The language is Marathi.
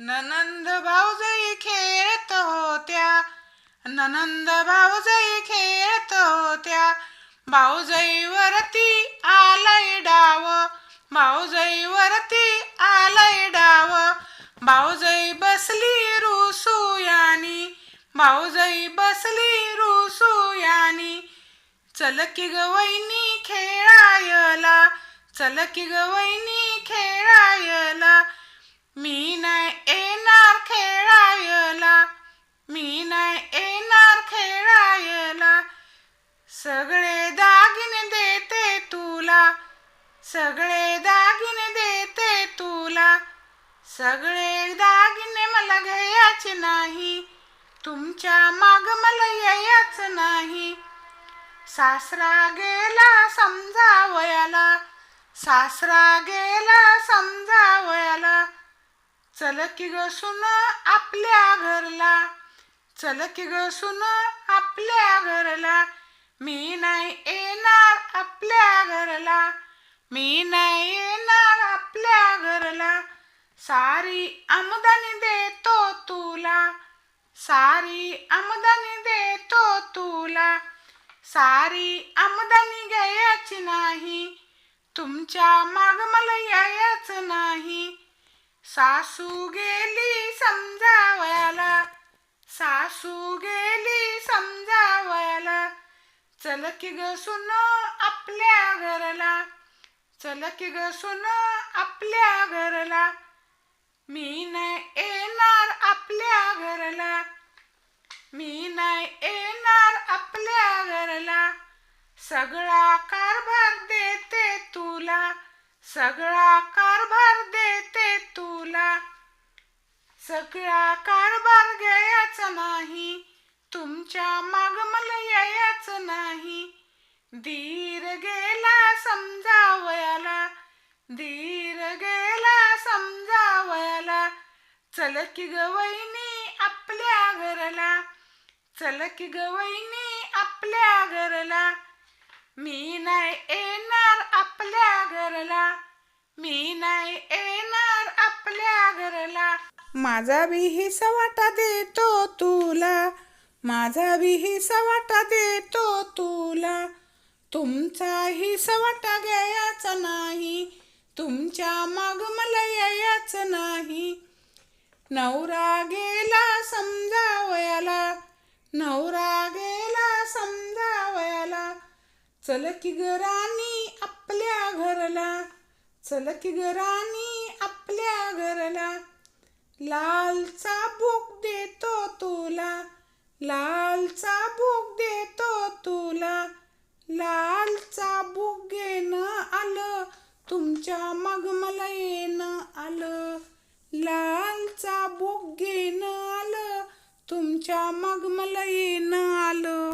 ननंद भाऊजई खेळत होत्या. ननंद भाऊजई खेळत होत्या. भाऊजई वरती आलाय डाव. भाऊजई वरती आलाय डाव. भाऊजई बसली रुसूयानी. भाऊजई बसली रुसूयानी. चल की ग खेळायला. चल की ग खेळायला. मी सगळे दागिने देते तुला सगळे दागिने देते तुला सगळे दागिने मला घ्यायचे नाही तुमच्या माग मला यायच नाही. सासरा गेला समजावयाला सासरा गेला समजावयाला चल की ग सुन आपल्या घरला चल की ग सुन आपल्या मी नाही येणार आपल्या घरला. मी नाही येणार आपल्या घरला. सारी आमदानी देतो तुला. सारी आमदानी देतो तुला. सारी आमदानी घ्यायची नाही. तुमच्या माग मला यायच नाही. सासू गेली समजावयाला. सासू गेली चल की ग सुन आपल्या घरला. चल की ग सुन आपल्या घरला. मी नाही येणार आपल्या घरला. मी नाही येणार आपल्या घरला. सगळा कारभार देते तुला. सगळा कारभार देते तुला. सगळा कारभार घ्यायचा नाही. तुमच्या धीर गेला समजावयाला धीर गेला समजावयाला. चल की ग आपल्या घरला चल की ग आपल्या घरला. मी नाही येणार आपल्या घरला मी नाही येणार आपल्या घरला. माझा विही सवाटा देतो तुला माझा विही सवाटा देतो तुमचाही सवाटा घ्यायचा नाही तुमच्या माग मला यायच नाही. नवरा गेला समजावयाला नवरा गेला समजावयाला चल की ग आपल्या घरला चल की ग आपल्या घरला. लाल चाबूक दे तुमच्या मग मला येणं आलं. लालचा बुक घेणं आलं. तुमच्या मग मला येणं आलं.